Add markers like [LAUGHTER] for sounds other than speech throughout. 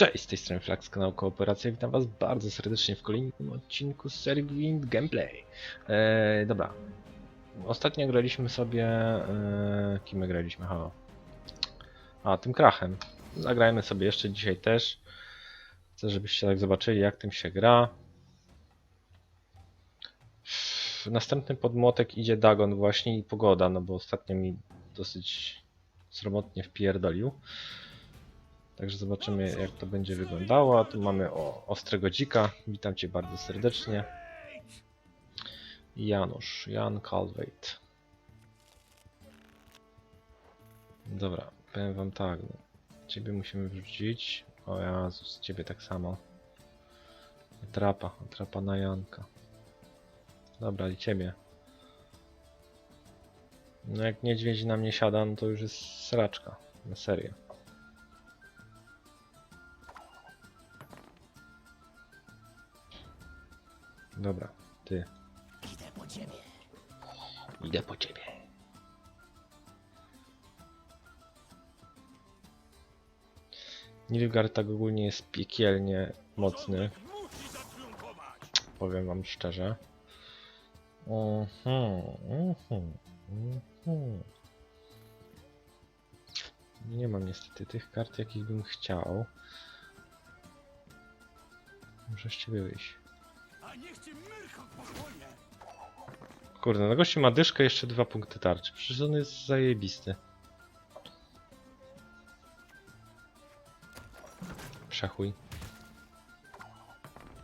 Cześć, z tej strony Flax, kanał Kooperacja. Witam was bardzo serdecznie w kolejnym odcinku z serii Gwint Gameplay. Eee, dobra. Ostatnio graliśmy sobie... Eee, kim my graliśmy? Halo. A, tym krachem. Zagrajmy sobie jeszcze dzisiaj też. Chcę, żebyście tak zobaczyli, jak tym się gra. W następny podmłotek idzie Dagon właśnie i pogoda, no bo ostatnio mi dosyć sromotnie wpierdolił. Także zobaczymy jak to będzie wyglądało. A tu mamy o, ostrego dzika. Witam Cię bardzo serdecznie. Janusz, Jan Calveit. Dobra, powiem Wam tak. No. Ciebie musimy wrzucić. O Jezus, Ciebie tak samo. Trapa, trapa na Janka. Dobra, i Ciebie. No jak niedźwiedź na mnie siada, no to już jest sraczka. Na serio. Dobra, ty. Idę po ciebie. Idę po ciebie. Nilfgaard tak ogólnie jest piekielnie mocny. Powiem wam szczerze. Mhm, mhm, mhm. Nie mam niestety tych kart, jakich bym chciał. Muszę z ciebie wyjść. Kurde, na gości ma dyszkę jeszcze dwa punkty tarczy. Przecież on jest zajebisty. Przechuj.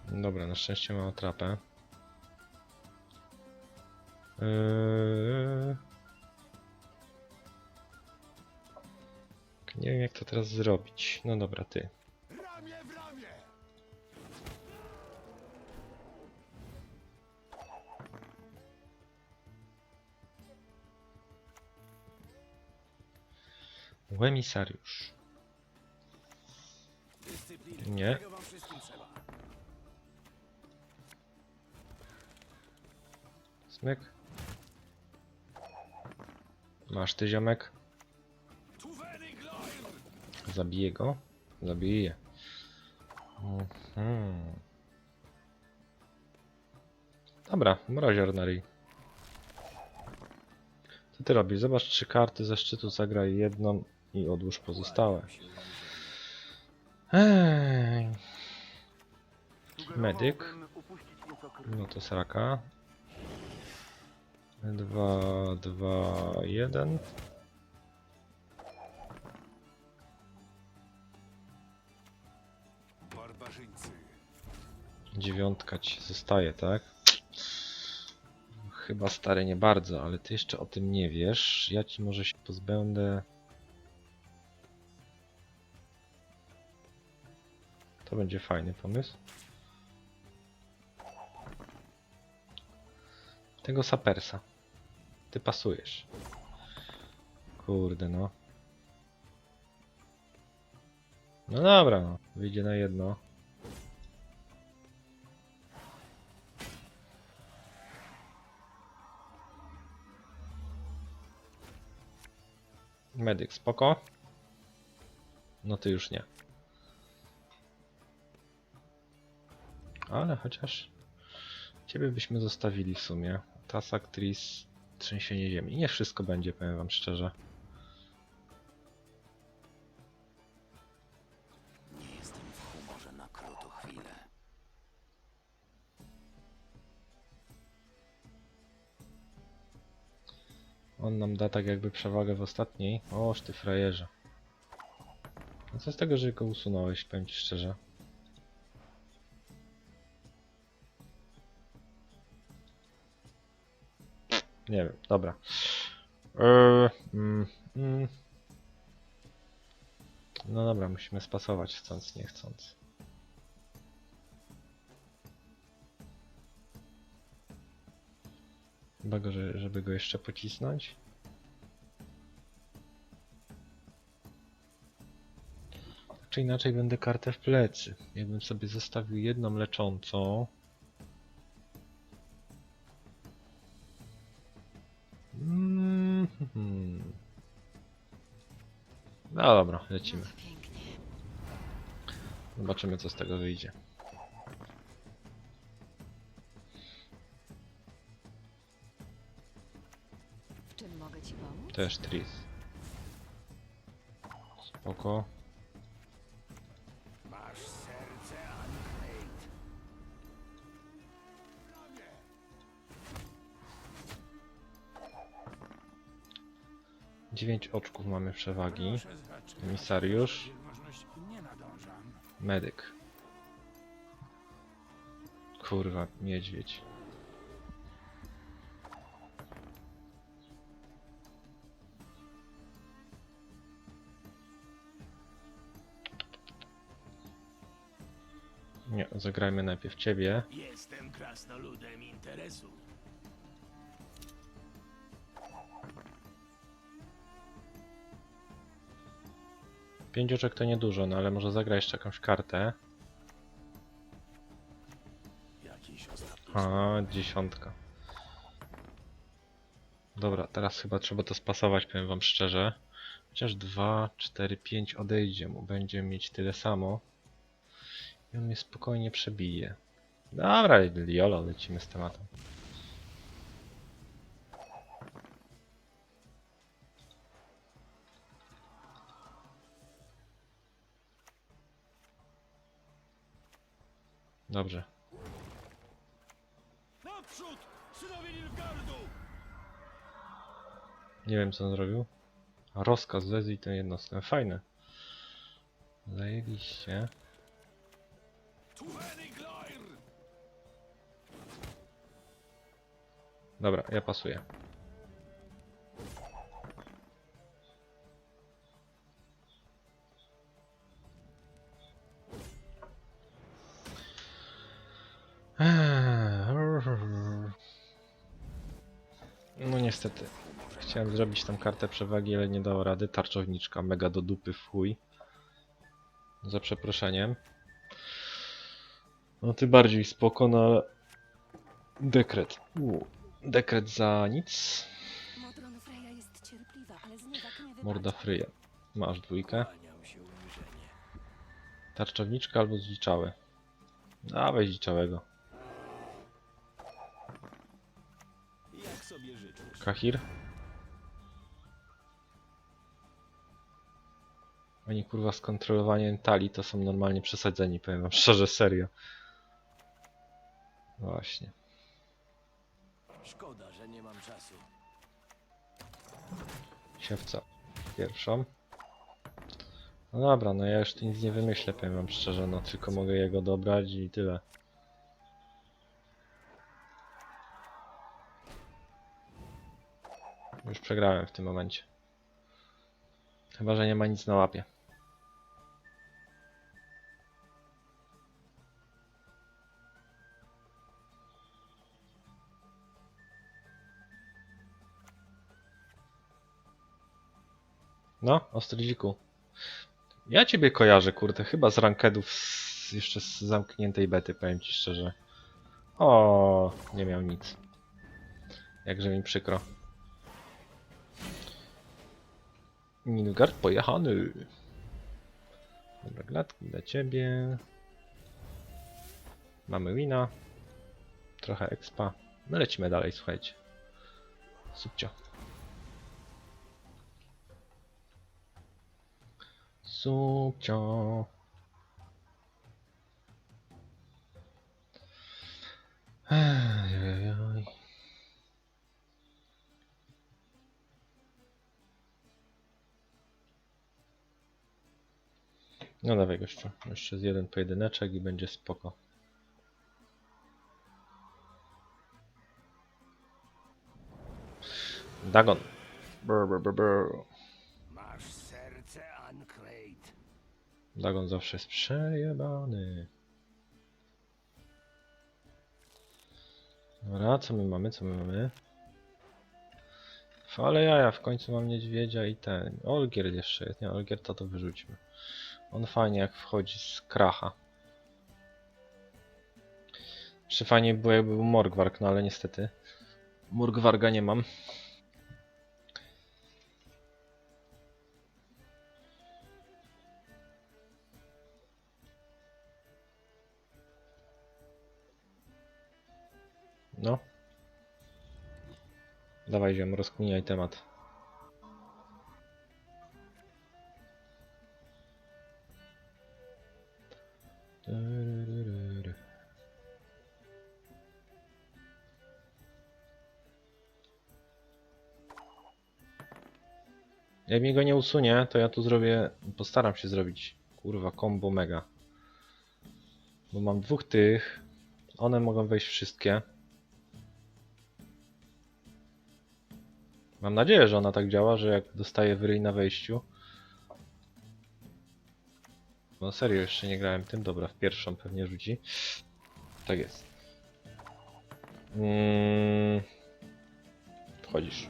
Dobra, na szczęście ma atrapę. Eee... Nie wiem jak to teraz zrobić. No dobra, ty. Emisariusz. Dyscyplina. Nie. Smyk. Masz ty ziomek. Zabiję go. Zabiję. Mhm. Dobra, mrozior na ryj. Co ty robisz? Zobacz trzy karty ze szczytu, zagraj jedną i odłóż pozostałe. Medyk. No to sraka. Dwa, dwa, jeden. Barbarzyńcy. Dziewiątka ci zostaje, tak? Chyba stary nie bardzo, ale ty jeszcze o tym nie wiesz. Ja ci może się pozbędę. Będzie fajny pomysł. Tego sapersa. Ty pasujesz. Kurde no. No dobra, no. Wyjdzie na jedno. Medyk, spoko. No ty już nie. Ale chociaż ciebie byśmy zostawili w sumie. Tasak, Tris, trzęsienie ziemi. Nie wszystko będzie, powiem wam szczerze. Nie jestem w humorze na krótką chwilę. On nam da tak jakby przewagę w ostatniej. Oż ty frajerze. No co z tego, że go usunąłeś, powiem ci szczerze. Nie wiem, dobra. Eee, mm, mm. No dobra, musimy spasować chcąc, nie chcąc. Chyba go, że- żeby go jeszcze pocisnąć. Tak czy inaczej będę kartę w plecy. Jakbym sobie zostawił jedną leczącą. No dobra, lecimy. Zobaczymy co z tego wyjdzie. W czym mogę ci pomóc? Też Tris. Spoko. 9 oczków mamy przewagi. Misariusz. Medyk. Kurwa, niedźwiedź. Nie, zagrajmy najpierw ciebie. Jestem krasnoludem interesu. Pięć oczek to niedużo, no ale może zagra jeszcze jakąś kartę. A, dziesiątka. Dobra, teraz chyba trzeba to spasować, powiem wam szczerze. Chociaż 2, 4, 5 odejdzie mu, będzie mieć tyle samo. I on mnie spokojnie przebije. Dobra, Liolo, lecimy z tematem. Dobrze. Naprzód! Synowie Nilfgaardu! Nie wiem co on zrobił. Rozkaz wezwij tę jednostkę. Fajne. Zajebiście. Tuvenigloir! Dobra, ja pasuję. Chciałem zrobić tam kartę przewagi, ale nie dało rady. Tarczowniczka mega do dupy w chuj. Za przeproszeniem. No ty bardziej spoko, no ale... Dekret. Dekret za nic. Morda fryje. Masz dwójkę. Tarczowniczka albo zdziczały. Dawaj zdziczałego. Jak sobie życzysz? Kahir. Oni kurwa z kontrolowaniem talii to są normalnie przesadzeni, powiem wam [LAUGHS] szczerze, serio. Właśnie. Szkoda, że nie mam czasu. Siewca pierwszą. No dobra, no ja już tu nic nie wymyślę, powiem wam szczerze, no tylko mogę jego dobrać i tyle. Już przegrałem w tym momencie. Chyba, że nie ma nic na łapie. No, Ostridziku. Ja ciebie kojarzę, kurde, chyba z rankedów z, jeszcze z zamkniętej bety, powiem ci szczerze. O, nie miał nic. Jakże mi przykro. Nilgard pojechany. Dobra, gladki dla ciebie. Mamy wina. Trochę expa. No lecimy dalej, słuchajcie. Subcio. Subcio. No dawaj gościu, jeszcze z jeden pojedyneczek i będzie spoko. Dagon. Brr, brr, brr, brr. Masz serce Ancrate. Dagon zawsze jest przejebany. Dobra, co my mamy, co my mamy? Ale jaja, w końcu mam niedźwiedzia i ten. Olgier jeszcze jest, nie, Olgier to wyrzućmy. On fajnie jak wchodzi z kracha. Jeszcze fajnie było jakby był Morgwarg, no ale niestety. Morgwarga nie mam. No. Dawaj ziem, rozkminiaj temat. Jak mi go nie usunie, to ja tu zrobię, postaram się zrobić, kurwa, combo mega. Bo mam dwóch tych, one mogą wejść wszystkie. Mam nadzieję, że ona tak działa, że jak dostaję wyryj na wejściu. No serio, jeszcze nie grałem tym. Dobra, w pierwszą pewnie rzuci. Tak jest. Mm. Wchodzisz.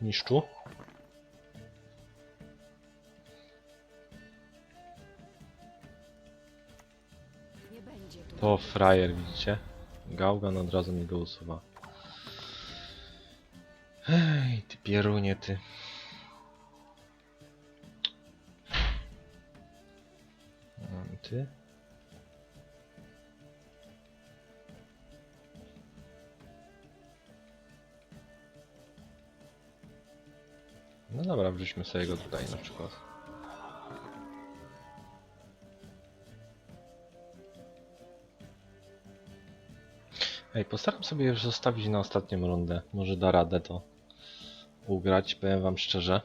Niszczu. To frajer, widzicie? Gałgan od razu mi go usuwa. Ej, ty pierunie, ty. Ty? No dobra, wrzućmy sobie go tutaj na przykład. Ej, postaram sobie już zostawić na ostatnią rundę. Może da radę to ugrać, powiem wam szczerze.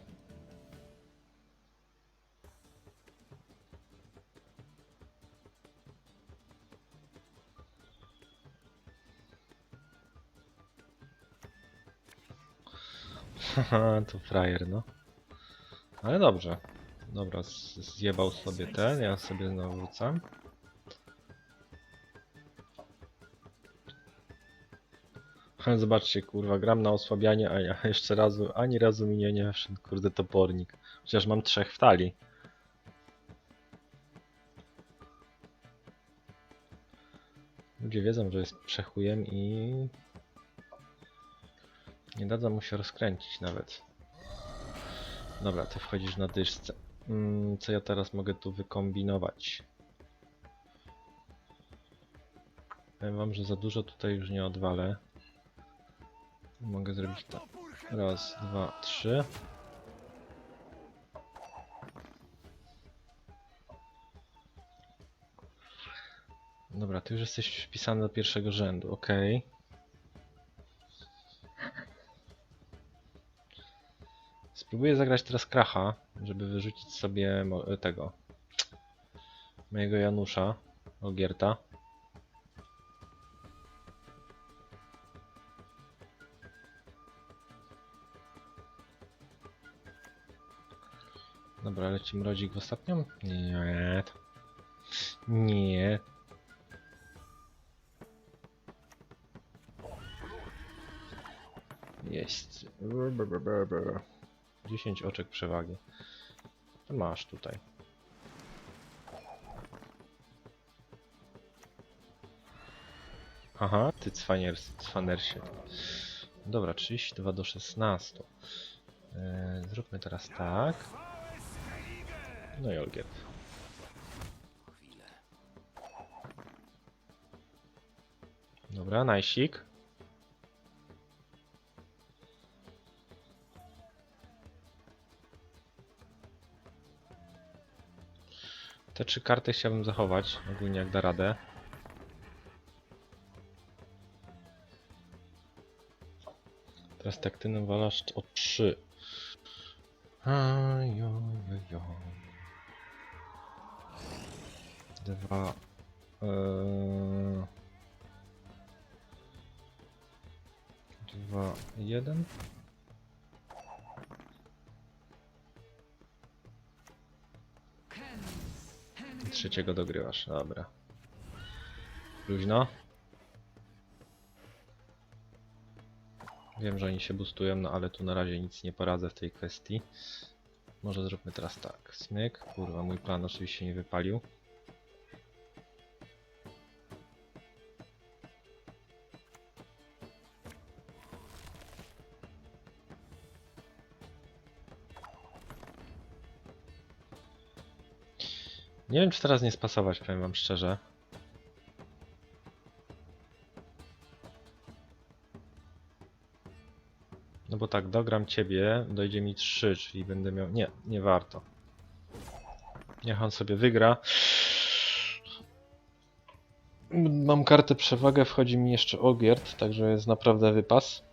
Haha, to frajer, no. Ale dobrze. Dobra, zjebał sobie ten, ja sobie znowu wrzucam. Zobaczcie, kurwa, gram na osłabianie, a ja [LAUGHS] jeszcze razu, ani razu mi nie, nie wszedł, kurde, topornik. Chociaż mam trzech w talii. Ludzie wiedzą, że jest przechujem i... Nie dadzą mu się rozkręcić nawet. Dobra, ty wchodzisz na dyszce. Mm, co ja teraz mogę tu wykombinować? Powiem wam, że za dużo tutaj już nie odwalę. Mogę zrobić tak. Raz, dwa, trzy. Dobra, ty już jesteś wpisany do pierwszego rzędu, ok. Spróbuję zagrać teraz kracha, żeby wyrzucić sobie tego mojego Janusza Ogierta. Leci mrodzik w ostatnią? Nie. Nie. Jest. 10 oczek przewagi. To masz tutaj. Aha, ty cwaniers, cwanersie. Dobra, 32 do 16. Eee, zróbmy teraz tak. No i. Dobra, najsik. Te trzy karty chciałbym zachować, ogólnie jak da radę. Teraz taktyną walasz o 3. Dwa. Eee... Dwa, jeden. Trzeciego dogrywasz, dobra. Luźno. Wiem, że oni się boostują, no ale tu na razie nic nie poradzę w tej kwestii. Może zróbmy teraz tak. Smyk. Kurwa, mój plan oczywiście nie wypalił. Nie wiem, czy teraz nie spasować, powiem wam szczerze. No bo tak, dogram ciebie, dojdzie mi 3, czyli będę miał... Nie, nie warto. Niech on sobie wygra. Mam kartę przewagę, wchodzi mi jeszcze Ogierd, także jest naprawdę wypas.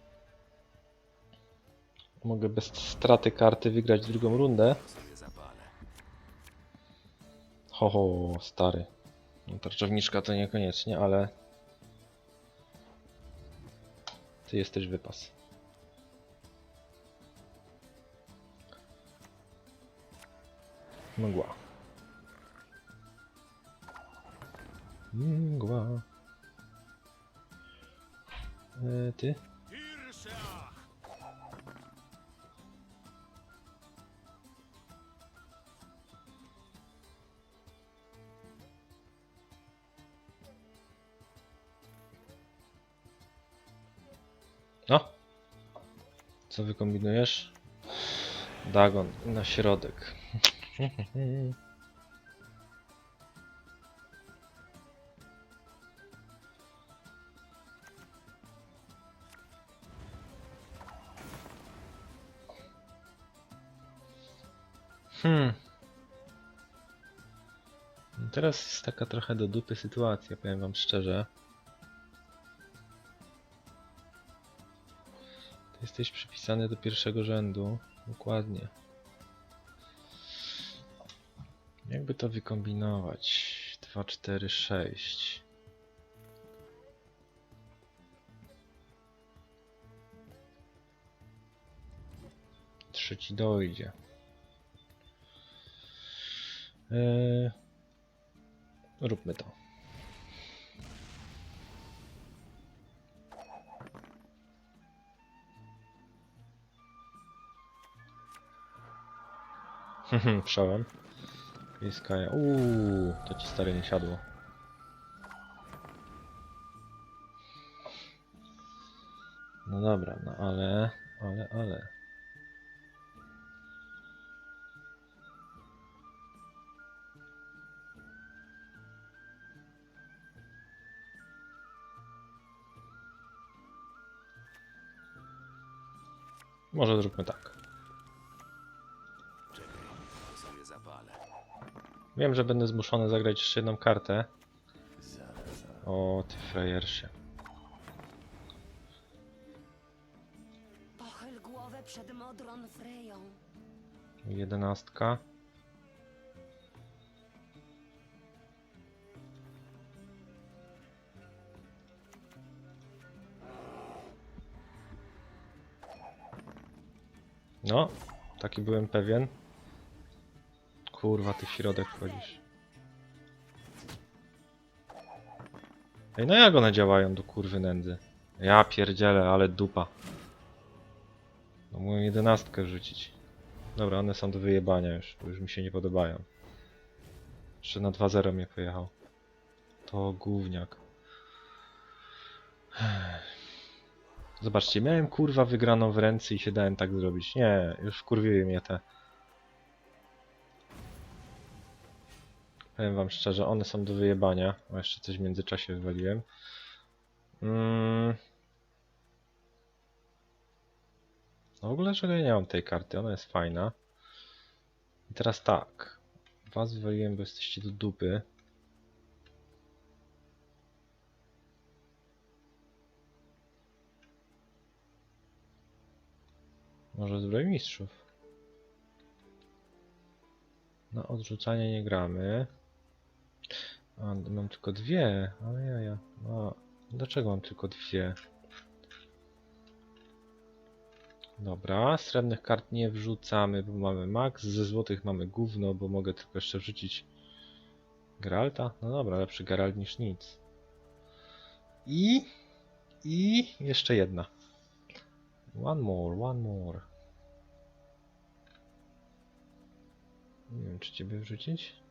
Mogę bez straty karty wygrać drugą rundę. Ho, ho, stary. No, tarczowniczka to niekoniecznie, ale... Ty jesteś wypas. Mgła. Mgła. E, ty? Co wy kombinujesz? Dagon na środek. Hmm. Teraz jest taka trochę do dupy sytuacja, powiem wam szczerze. Jesteś przypisany do pierwszego rzędu. Dokładnie. Jakby to wykombinować? 2, 4, 6. Trzeci dojdzie. Eee, róbmy to. Mhm, Przełem. Piskaja. Uuu, to ci stary nie siadło. No dobra, no ale, ale, ale. Może zróbmy tak. Wiem, że będę zmuszony zagrać jeszcze jedną kartę. O, ty frajersie. Pochyl głowę przed modrą Freją. Jedenastka. No, taki byłem pewien. Kurwa, ty w środek wchodzisz. Ej, no jak one działają do kurwy nędzy? Ja pierdzielę, ale dupa. No moją jedenastkę rzucić. Dobra, one są do wyjebania już, bo już mi się nie podobają. Jeszcze na 2-0 mnie pojechał. To gówniak. Zobaczcie, miałem kurwa wygraną w ręce i się dałem tak zrobić. Nie, już wkurwiły mnie te. Powiem wam szczerze, one są do wyjebania. O, jeszcze coś w międzyczasie wywaliłem. Mm. No w ogóle, ja nie mam tej karty, ona jest fajna. I teraz tak. Was wywaliłem, bo jesteście do dupy. Może zbroj mistrzów. Na odrzucanie nie gramy. A, mam tylko dwie. Ale ja, ja. A, dlaczego mam tylko dwie? Dobra, srebrnych kart nie wrzucamy, bo mamy max. Ze złotych mamy gówno, bo mogę tylko jeszcze wrzucić Geralta. No dobra, lepszy Geralt niż nic. I... I jeszcze jedna. One more, one more. Nie wiem, czy ciebie wrzucić?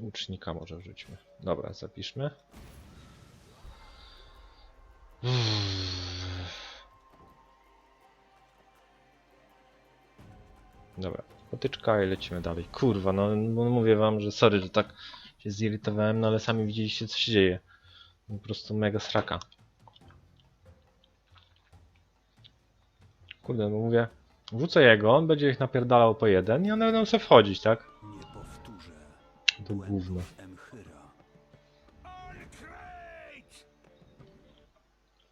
Łucznika może wrzućmy. Dobra, zapiszmy. Dobra, potyczka i lecimy dalej. Kurwa, no, no mówię wam, że sorry, że tak się zirytowałem, no ale sami widzieliście co się dzieje. Po prostu mega sraka. Kurde, no mówię, wrzucę jego, on będzie ich napierdalał po jeden i one będą sobie wchodzić, tak? To. Emchyra.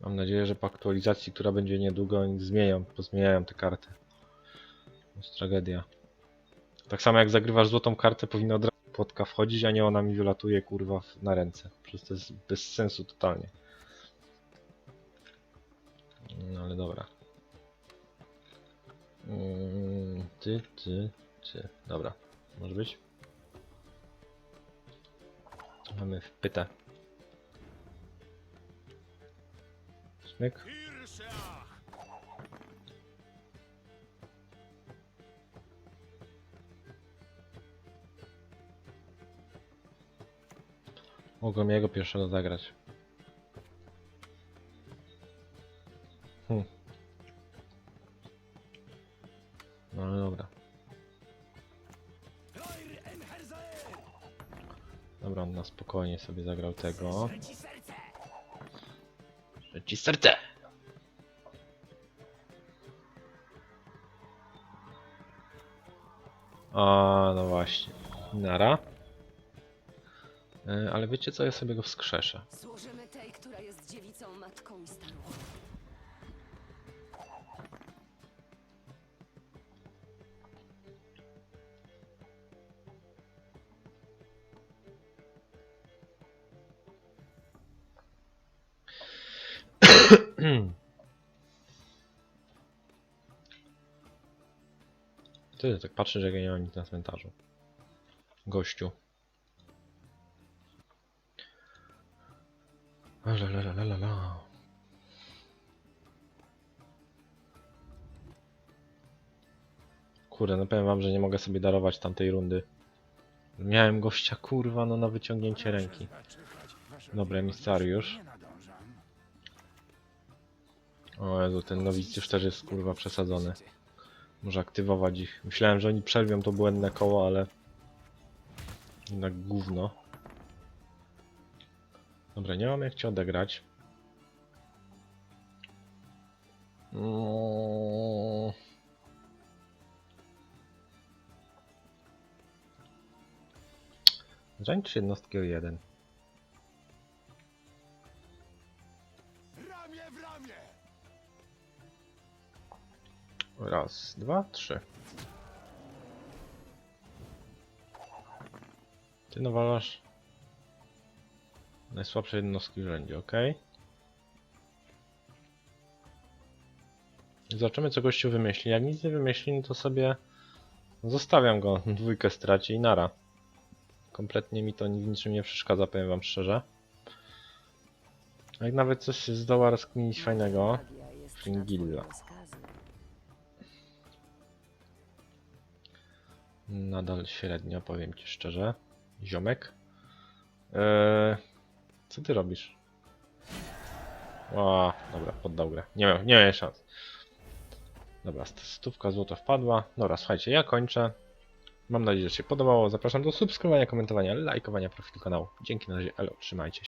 Mam nadzieję, że po aktualizacji, która będzie niedługo, oni zmienią, pozmieniają te karty. To jest tragedia. Tak samo jak zagrywasz złotą kartę, powinna od razu płotka wchodzić, a nie ona mi wylatuje kurwa na ręce. Przez to jest bez sensu totalnie. No ale dobra. Mm, Ty, ty, ty. Dobra. Może być? Mamy wpytę. Smyk. Mogłem jego pierwszego zagrać. Spokojnie sobie zagrał tego. Ci serce! A, no właśnie. Nara. E, Ale wiecie co, ja sobie go wskrzeszę. Służymy tej, która jest dziewicą, matką i stanu. Ty, tak patrzę, że nie mam nic na cmentarzu. Gościu. La la la la la. Kurde, no powiem wam, że nie mogę sobie darować tamtej rundy. Miałem gościa, kurwa, no na wyciągnięcie ręki. Dobra, emisariusz. O Jezu, ten nowicjusz też jest, kurwa, przesadzony. Może aktywować ich. Myślałem, że oni przerwią to błędne koło, ale... Jednak gówno. Dobra, nie mam jak cię odegrać. Mm. Zańcz jednostki o jeden. Raz, dwa, trzy. Ty nawalasz najsłabsze jednostki w rzędzie, ok? Zobaczymy co gościu wymyśli. Jak nic nie wymyśli, no to sobie zostawiam go. [LAUGHS] Dwójkę straci i nara. Kompletnie mi to w niczym nie przeszkadza, powiem wam szczerze. Jak nawet coś zdoła rozkminić fajnego. Fringilla. Nadal średnio, powiem ci szczerze. Ziomek. Eee, co ty robisz? Ła, dobra, poddał grę. Nie miał, nie miał szans. Dobra, st- stówka złota wpadła. Dobra, słuchajcie, ja kończę. Mam nadzieję, że się podobało. Zapraszam do subskrybowania, komentowania, lajkowania profilu kanału. Dzięki na razie, elo, trzymajcie się.